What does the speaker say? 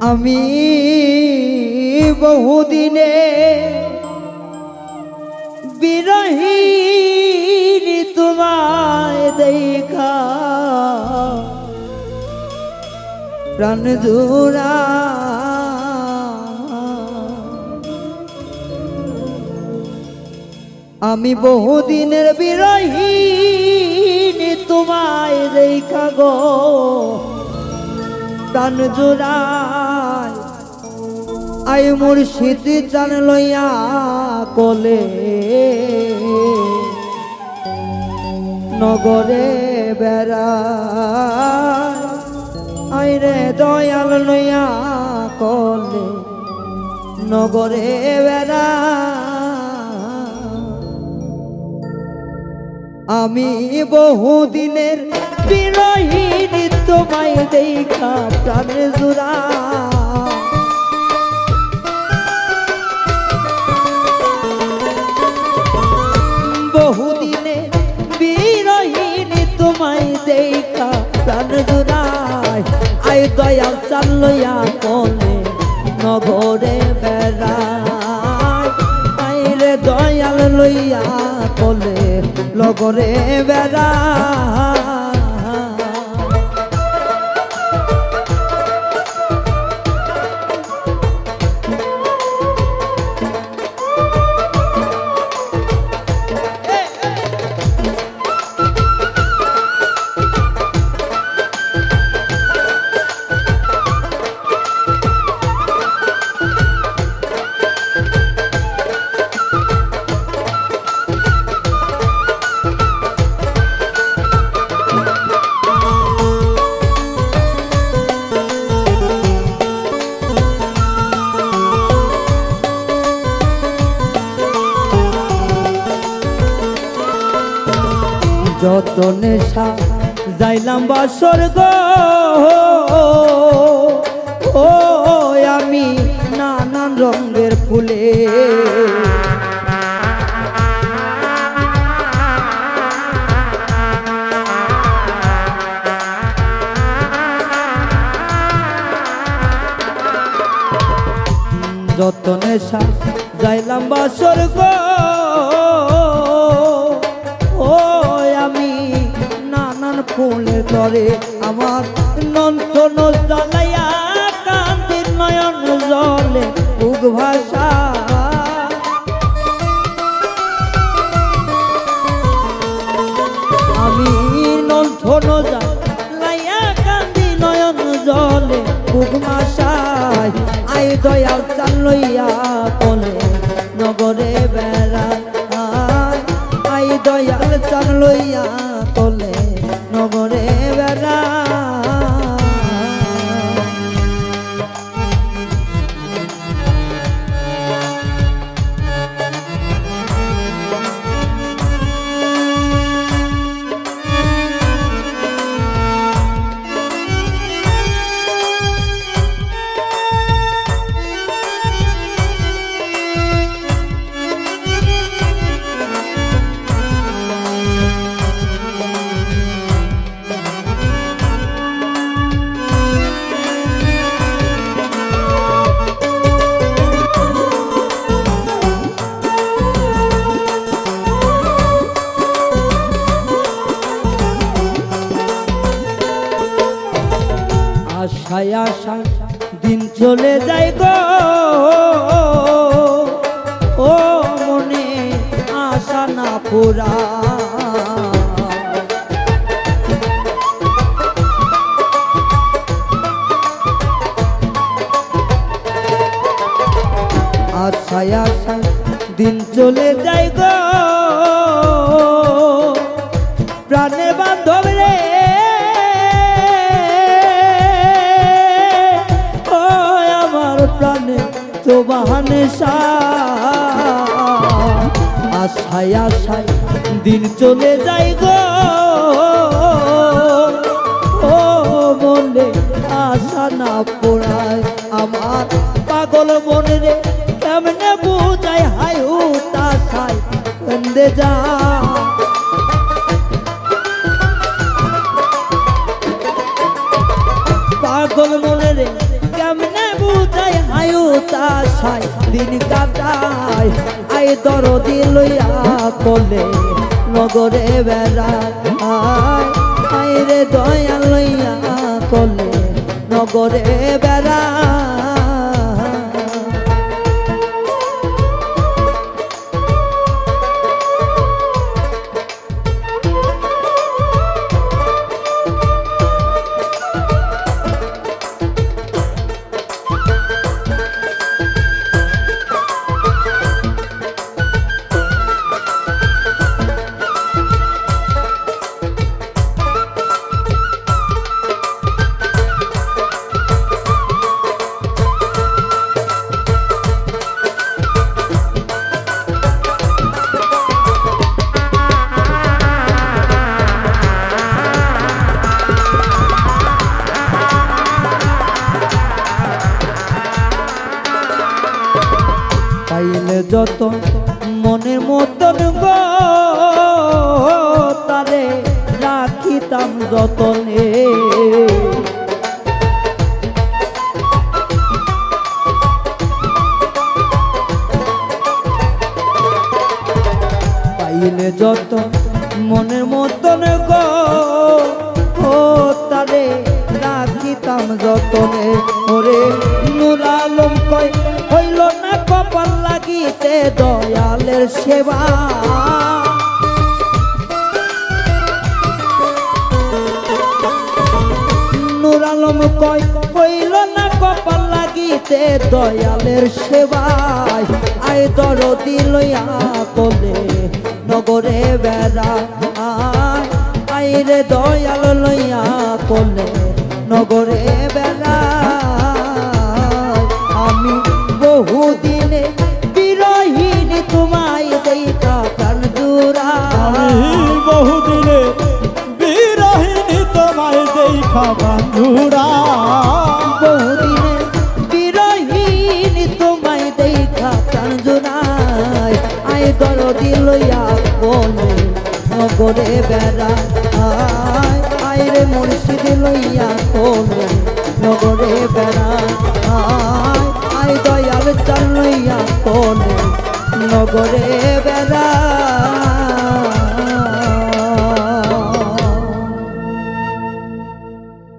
আমি বহুদিনে বিরহীন তোমায় দেখা প্রাণ জোড়া। আমি বহুদিনের বিরহীন তোমায় দেখা গো। প্রাণ জোড়ায়। আই মুর্শিদ জান লইয়া কলে। নগরে বেড়া আই রে দয়াল লইয়া কলে। নগরে বেড়া আমি বহুদিনের দেখা প্রাণে জোড়া বহুদিনের বিরহীন তোমায় দেখা প্রাণ জোড়ায় আই দয়াল চালইয়া কলে নগরে বেড়ায় আই রে দয়াল লইয়া কলে লগরে বেড়ায় যত নেশা, যাইলাম বা স্বর্গ ও আমি নানান রঙের ফুলে। যত নেশা, যাইলাম বা স্বর্গ ফুলের তরে আমার নন্তন জ্বালাইয়া কান্দির নয়ন জলে উগ ভাষা আমি নন্তন জ্বালাইয়া কান্দি নয়ন জলে উগ ভাষায় আই দয়াল চাল লইয়া কলে নগরে বেড়ায় আই দয়াল চাল লইয়া কলে আশায় আশায় দিন চলে যায় গো। ও মনে আশা না পুরা। আশায় আশায় দিন চলে যায় গো। আশায় আশায় দিন চলে যায় গো। ও মনে আশা না পোড়ায় আমার পাগল মনে রে কেমনে বুঝায়? হাই হুতাশায় বন্দে যা পাগল মনে রে কেমনে বুঝাই হায়ু তাসাই দিন কাটায়। আই দর দিলইয়া কলে নগরে বেড়ায়। আয় রে দয়া লইয়া কলে নগরে বেড়ায়। যত মনের মতন গো রাখিতাম যতনে। পাইলে যত মনের মতন গো, ও রাখিতাম যতনে। ওরে নুর আলম কয়, হইল না কপাল লাগিতে দয়ালের সেবা। নুর আলম কয় হইল না কপাল লাগিতে দয়ালের সেবায় আয় দরদি লইয়া কোলে নগরে বেড়া। আয় আয় রে দয়াল লইয়া কোলে নগরে বেড়া। বন্ধুরা বহুদিনে বিরহীন তোমায় দেখা প্রাণ জোনাই আই দরদি লইয়া বলে নগরে বেড়া আয়। আয় রে মুর্শিদ লইয়া কোলে নগরে বেড়া আয়। আয় দয়াল চাল লইয়া কোলে নগরে